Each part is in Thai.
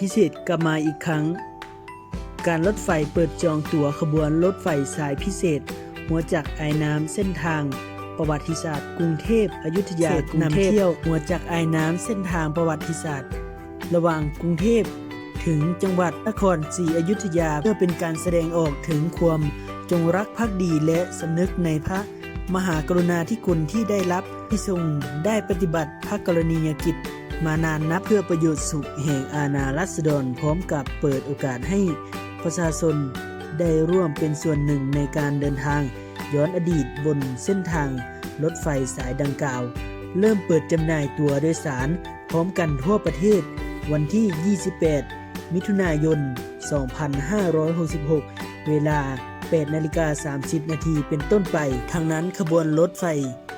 พิเศษกลับมาอีกครั้ง การรถไฟเปิดจองตั๋วขบวนรถไฟสายพิเศษ หัวจากไอ้น้ำเส้นทาง ประวัติศาสตร์ กรุงเทพอยุธยานำเที่ยวหัวจากไอ้น้ำเส้นทางประวัติศาสตร์ ระหว่างกรุงเทพถึงจังหวัดนครศรีอยุธยาเพื่อเป็นการแสดงออกถึงความจงรักภักดีและสำนึกในพระมหากรุณาธิคุณที่ได้รับที่ทรงได้ปฏิบัติพระกรณียกิจ มานานนับเพื่อประโยชน์สุขแห่งอาณารัษฎรพร้อมกับเปิดโอกาสให้ประชาชนได้ร่วมเป็นส่วนหนึ่งในการเดินทางย้อนอดีตบนเส้นทางรถไฟสายดังกล่าว เริ่มเปิดจำหน่ายตัวโดยสาร พร้อมกันทั่วประเทศ วันที่ 28 มิถุนายน 2566 เวลา 8 นาฬิกา 30 นาทีเป็นต้นไป ทางนั้นขบวนรถไฟ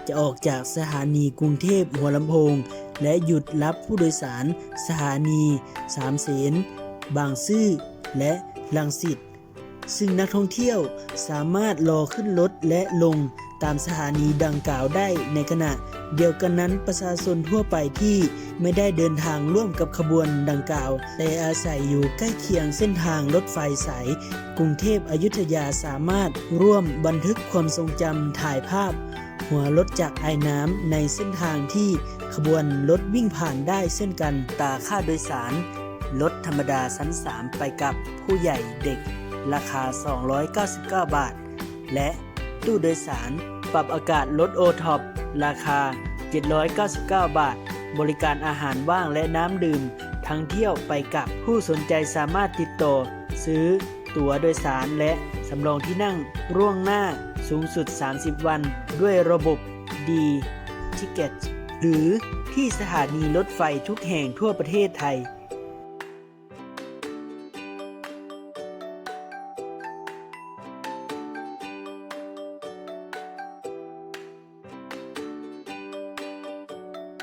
จะออกจากสถานีกรุงเทพหัวลำโพง และหยุดรับผู้โดยสาร สถานี สามเสน บางซื่อ และลังสิต ซึ่งนักท่องเที่ยวสามารถรอขึ้นรถและลงตามสถานีดังกล่าวได้ในขณะ เดียวกันนั้นประชาชนทั่วไปที่ไม่ได้เดินทางร่วมกับขบวนดังกล่าว แต่อาศัยอยู่ใกล้เคียงเส้นทางรถไฟสาย กรุงเทพอยุธยาสามารถร่วมบันทึกความทรงจำถ่ายภาพ หัวรถจากไอ้น้ำในเส้นทางที่ขบวนรถวิ่งผ่านได้เช่นกันตาค่าโดยสาร รถธรรมดาชั้น 3 ไปกับผู้ใหญ่เด็ก ราคา 299 บาท และตู้โดยสารปรับอากาศรถโอท็อปราคา 799 บาท บริการอาหารว่างและน้ำดื่ม ทั้งเที่ยวไปกับผู้สนใจสามารถติดต่อ ซื้อตั๋วโดยสารและสำรองที่นั่งร่วงหน้า สูงสุด 30 วัน ด้วยระบบ D Ticket หรือที่สถานีรถไฟทุกแห่งทั่วประเทศไทย